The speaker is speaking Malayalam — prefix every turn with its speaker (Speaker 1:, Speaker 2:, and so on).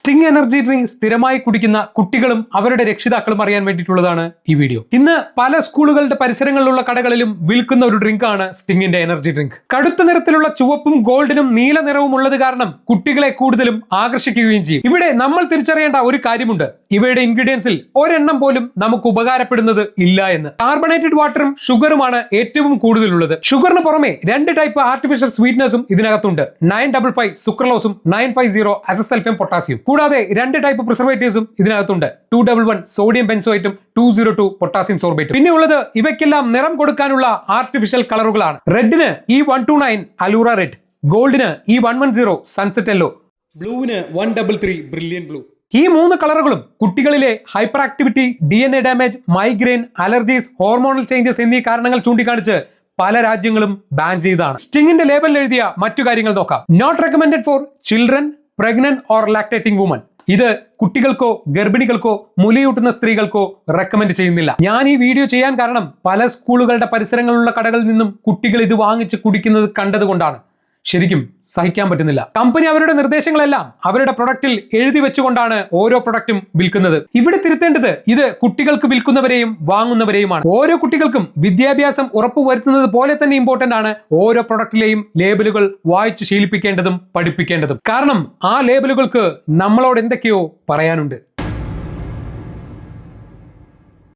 Speaker 1: സ്റ്റിംഗ് എനർജി ഡ്രിങ്ക് സ്ഥിരമായി കുടിക്കുന്ന കുട്ടികളും അവരുടെ രക്ഷിതാക്കളും അറിയാൻ വേണ്ടിയിട്ടുള്ളതാണ് ഈ വീഡിയോ ഇന്ന് പല സ്കൂളുകളുടെ പരിസരങ്ങളിലുള്ള കടകളിലും വിൽക്കുന്ന ഒരു ഡ്രിങ്ക് ആണ് സ്റ്റിങ്ങിന്റെ എനർജി ഡ്രിങ്ക് കടുത്ത നിറത്തിലുള്ള ചുവപ്പും ഗോൾഡിനും നീല നിറവും ഉള്ളത് കാരണം കുട്ടികളെ കൂടുതലും ആകർഷിക്കുകയും ചെയ്യും. ഇവിടെ നമ്മൾ തിരിച്ചറിയേണ്ട ഒരു കാര്യമുണ്ട്. ഇവയുടെ ഇൻഗ്രീഡിയൻസിൽ ഒരെണ്ണം പോലും നമുക്ക് ഉപകാരപ്പെടുന്നത് ഇല്ല എന്ന്. കാർബണേറ്റഡ് വാട്ടറും ഷുഗറുമാണ് ഏറ്റവും കൂടുതലുള്ളത്. ഷുഗറിന് പുറമെ രണ്ട് ടൈപ്പ് ആർട്ടിഫിഷ്യൽ സ്വീറ്റ്നസും ഇതിനകത്തുണ്ട്. Nine double five സുക്രലോസും nine five zero acesulfame potassium കൂടാതെ രണ്ട് ടൈപ്പ് പ്രിസർവേറ്റീവ്സും ഇതിനകത്തുണ്ട്. ടു ഡബിൾ വൺ സോഡിയം ബെൻസോയിറ്റും ടു സീറോ ടു പൊട്ടാസ്യം സോർബേറ്റും പിന്നെ ഉള്ളത് ഇവയ്ക്കെല്ലാം നിറം കൊടുക്കാനുള്ള ആർട്ടിഫിഷ്യൽ കളറുകളാണ് റെഡിന് E one two nine allura red ഗോൾഡിന് E one one zero sunset yellow ബ്ലൂവിന് one double three brilliant blue ഈ മൂന്ന് കളറുകളും കുട്ടികളിലെ hyperactivity D N A damage migraine allergies hormonal changes എന്നീ കാരണങ്ങൾ ചൂണ്ടിക്കാണിച്ച് പല രാജ്യങ്ങളും ബാൻ ചെയ്താണ് സ്റ്റിങ്ങിന്റെ ലേബലിൽ എഴുതിയ മറ്റു കാര്യങ്ങൾ നോക്കാം. Not recommended for children pregnant or lactating women ഇത് കുട്ടികൾക്കോ ഗർഭിണികൾക്കോ മുലയൂട്ടുന്ന സ്ത്രീകൾക്കോ റെക്കമെൻഡ് ചെയ്യുന്നില്ല. ഞാൻ ഈ വീഡിയോ ചെയ്യാൻ കാരണം പല സ്കൂളുകളുടെ പരിസരങ്ങളിലുള്ള കടകളിൽ നിന്നും കുട്ടികൾ ഇത് വാങ്ങിച്ച് കുടിക്കുന്നത് കണ്ടതുകൊണ്ടാണ് ശരിക്കും സഹിക്കാൻ പറ്റുന്നില്ല. കമ്പനി അവരുടെ നിർദ്ദേശങ്ങളെല്ലാം അവരുടെ പ്രൊഡക്റ്റിൽ എഴുതി വെച്ചുകൊണ്ടാണ് ഓരോ പ്രൊഡക്റ്റും വിൽക്കുന്നത്. ഇവിടെ തിരുത്തേണ്ടത് ഇത് കുട്ടികൾക്ക് വിൽക്കുന്നവരെയും വാങ്ങുന്നവരെയുമാണ്. ഓരോ കുട്ടികൾക്കും വിദ്യാഭ്യാസം ഉറപ്പുവരുത്തുന്നത് പോലെ തന്നെ ഇമ്പോർട്ടന്റ് ആണ് ഓരോ പ്രൊഡക്റ്റിലെയും ലേബലുകൾ വായിച്ചു ശീലിപ്പിക്കേണ്ടതും പഠിപ്പിക്കേണ്ടതും. കാരണം ആ ലേബലുകൾക്ക് നമ്മളോട് എന്തൊക്കെയോ പറയാനുണ്ട്.